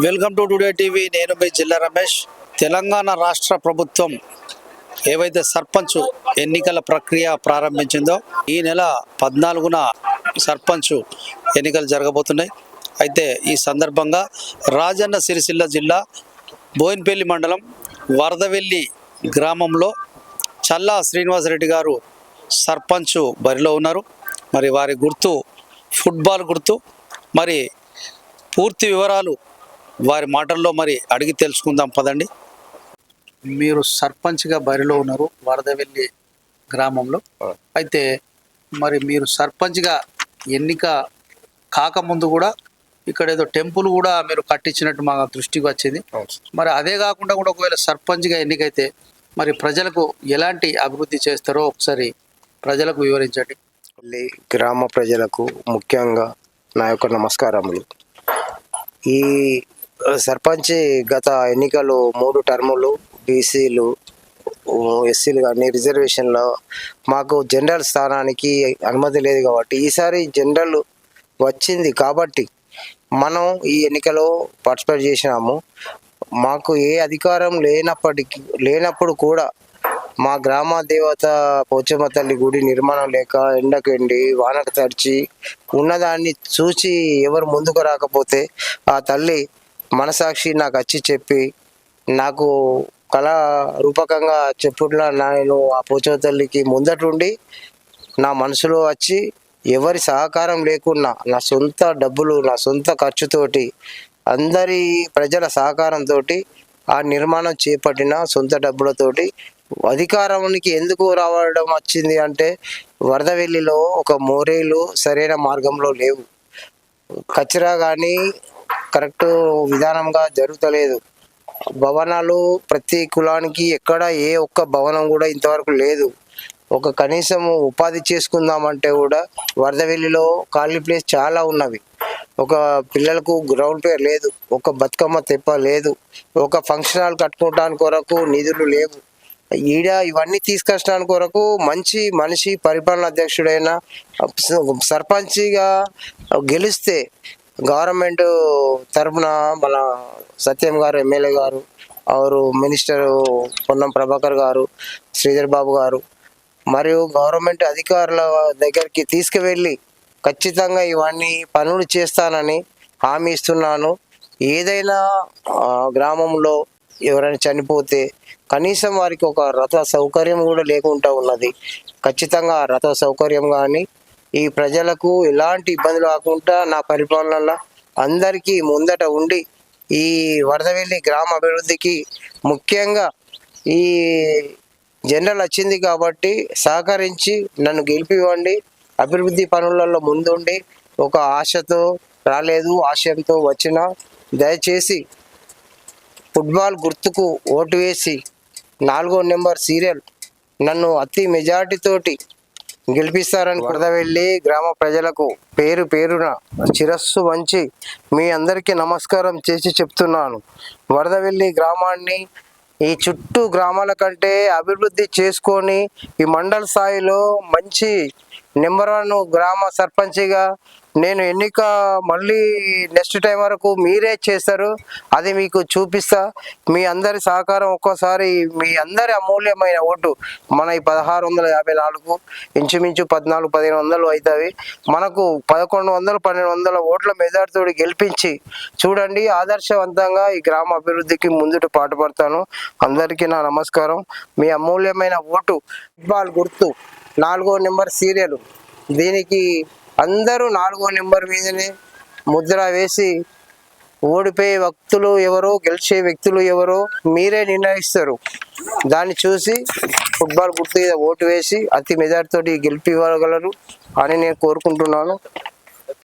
Welcome to today TV. నేను మీ జిల్లా రమేష్. తెలంగాణ రాష్ట్ర ప్రభుత్వం ఏవైతే సర్పంచ్ ఎన్నికల ప్రక్రియ ప్రారంభించిందో ఈ నెల పద్నాలుగున సర్పంచ్ ఎన్నికలు జరగబోతున్నాయి. అయితే ఈ సందర్భంగా రాజన్న సిరిసిల్ల జిల్లా బోయిన్పల్లి మండలం వరదవెల్లి గ్రామంలో చల్లా శ్రీనివాసరెడ్డి గారు సర్పంచ్ బరిలో ఉన్నారు. మరి వారి గుర్తు ఫుట్బాల్ గుర్తు. మరి పూర్తి వివరాలు వారి మాటల్లో మరి అడిగి తెలుసుకుందాం పదండి. మీరు సర్పంచ్గా బరిలో ఉన్నారు వరదవెల్లి గ్రామంలో. అయితే మరి మీరు సర్పంచ్గా ఎన్నిక కాకముందు కూడా ఇక్కడ ఏదో టెంపుల్ కూడా మీరు కట్టించినట్టు మా దృష్టికి వచ్చింది. మరి అదే కాకుండా కూడా ఒకవేళ సర్పంచ్గా ఎన్నికైతే మరి ప్రజలకు ఎలాంటి అభివృద్ధి చేస్తారో ఒకసారి ప్రజలకు వివరించండి. మళ్ళీ గ్రామ ప్రజలకు ముఖ్యంగా నా యొక్క నమస్కారములు. ఈ సర్పంచ్ గత ఎన్నికలు మూడు టర్ములు బీసీలు ఎస్సీలు కానీ రిజర్వేషన్లో మాకు జనరల్ స్థానానికి అనుమతి లేదు కాబట్టి ఈసారి జనరల్ వచ్చింది కాబట్టి మనం ఈ ఎన్నికలో పార్టిసిపేట్ చేసినాము. మాకు ఏ అధికారం లేనప్పటికీ లేనప్పుడు కూడా మా గ్రామ దేవత పోచమ్మ తల్లి గుడి నిర్మాణం లేక ఎండకెండి వానకు తడిచి ఉన్నదాన్ని చూసి ఎవరు ముందుకు రాకపోతే ఆ తల్లి మనసాక్షి నాకు వచ్చి చెప్పి నాకు కళా రూపకంగా చెప్పుట్లా నేను ఆ పోచమ్మ తల్లికి ముందటుండి నా మనసులో వచ్చి ఎవరి సహకారం లేకున్నా నా సొంత డబ్బులు నా సొంత ఖర్చుతోటి అందరి ప్రజల సహకారంతో ఆ నిర్మాణం చేపట్టిన సొంత డబ్బులతోటి అధికారానికి ఎందుకు రావడం వచ్చింది అంటే వరదవెల్లిలో ఒక మోరేలు సరైన మార్గంలో లేవు. కచరా కానీ కరెక్ట్ విధానంగా జరుగుతలేదు. భవనాలు ప్రతి కులానికి ఎక్కడ ఏ ఒక్క భవనం కూడా ఇంతవరకు లేదు. ఒక కనీసం ఉపాధి చేసుకుందామంటే కూడా వరదవెల్లిలో ఖాళీ ప్లేస్ చాలా ఉన్నవి. ఒక పిల్లలకు గ్రౌండ్ పేరు లేదు. ఒక బతుకమ్మ తెప్ప లేదు. ఒక ఫంక్షన్ హాల్ కట్టుకోవడానికి కొరకు నిధులు లేవు. ఈడ ఇవన్నీ తీసుకొచ్చడానికి కొరకు మంచి మనిషి పరిపాలన అధ్యక్షుడైన సర్పంచ్గా గెలిస్తే గవర్నమెంట్ తరపున మన సత్యం గారు ఎమ్మెల్యే గారు అవరు మినిస్టర్ పొన్నం ప్రభాకర్ గారు శ్రీధర్ బాబు గారు మరియు గవర్నమెంట్ అధికారుల దగ్గరికి తీసుకువెళ్ళి ఖచ్చితంగా ఇవన్నీ పనులు చేస్తానని హామీ ఇస్తున్నాను. ఏదైనా గ్రామంలో ఎవరైనా చనిపోతే కనీసం వారికి ఒక రథ సౌకర్యం కూడా లేకుండా ఉన్నది. ఖచ్చితంగా రథ సౌకర్యం కానీ ఈ ప్రజలకు ఎలాంటి ఇబ్బందులు కాకుండా నా పరిపాలనలో అందరికీ ముందట ఉండి ఈ వరదవెల్లి గ్రామ అభివృద్ధికి ముఖ్యంగా ఈ జనరల్ వచ్చింది కాబట్టి సహకరించి నన్ను గెలిపివ్వండి. అభివృద్ధి పనులలో ముందుండి ఒక ఆశతో రాలేదు ఆశయంతో వచ్చిన దయచేసి ఫుట్బాల్ గుర్తుకు ఓటు వేసి నాలుగో నెంబర్ సీరియల్ నన్ను అతి మెజార్టీతోటి గెలిపిస్తారని వెళ్ళి గ్రామ ప్రజలకు పేరు పేరున చిరస్సు వంచి మీ అందరికీ నమస్కారం చేసి చెప్తున్నాను. వరదవెల్లి గ్రామాన్ని ఈ చుట్టూ గ్రామాల కంటే అభివృద్ధి చేసుకొని ఈ మండల స్థాయిలో మంచి నెంబర్ వన్ గ్రామ సర్పంచిగా నేను ఎన్నిక మళ్ళీ నెక్స్ట్ టైం వరకు మీరే చేస్తారు. అది మీకు చూపిస్తా. మీ అందరి సహకారం ఒక్కోసారి మీ అందరి అమూల్యమైన ఓటు మన ఈ పదహారు వందల యాభై నాలుగు ఇంచుమించు పద్నాలుగు పదిహేను వందలు అవుతాయి. మనకు పదకొండు వందలు పన్నెండు వందల ఓట్ల మెజార్టీతో గెలిపించి చూడండి ఆదర్శవంతంగా ఈ గ్రామ అభివృద్ధికి ముందుట పాటుపడతాను అందరికీ నా నమస్కారం. మీ అమూల్యమైన ఓటు ఫుట్బాల్ గుర్తు నాలుగో నెంబర్ సీరియల్. దీనికి అందరూ నాలుగో నెంబర్ మీదనే ముద్ర వేసి ఓడిపోయే వ్యక్తులు ఎవరో గెలిచే వ్యక్తులు ఎవరో మీరే నిర్ణయిస్తారు. దాన్ని చూసి ఫుట్బాల్ గుర్తు మీద ఓటు వేసి అతి మెజార్టీతో గెలిపివ్వగలరు అని నేను కోరుకుంటున్నాను.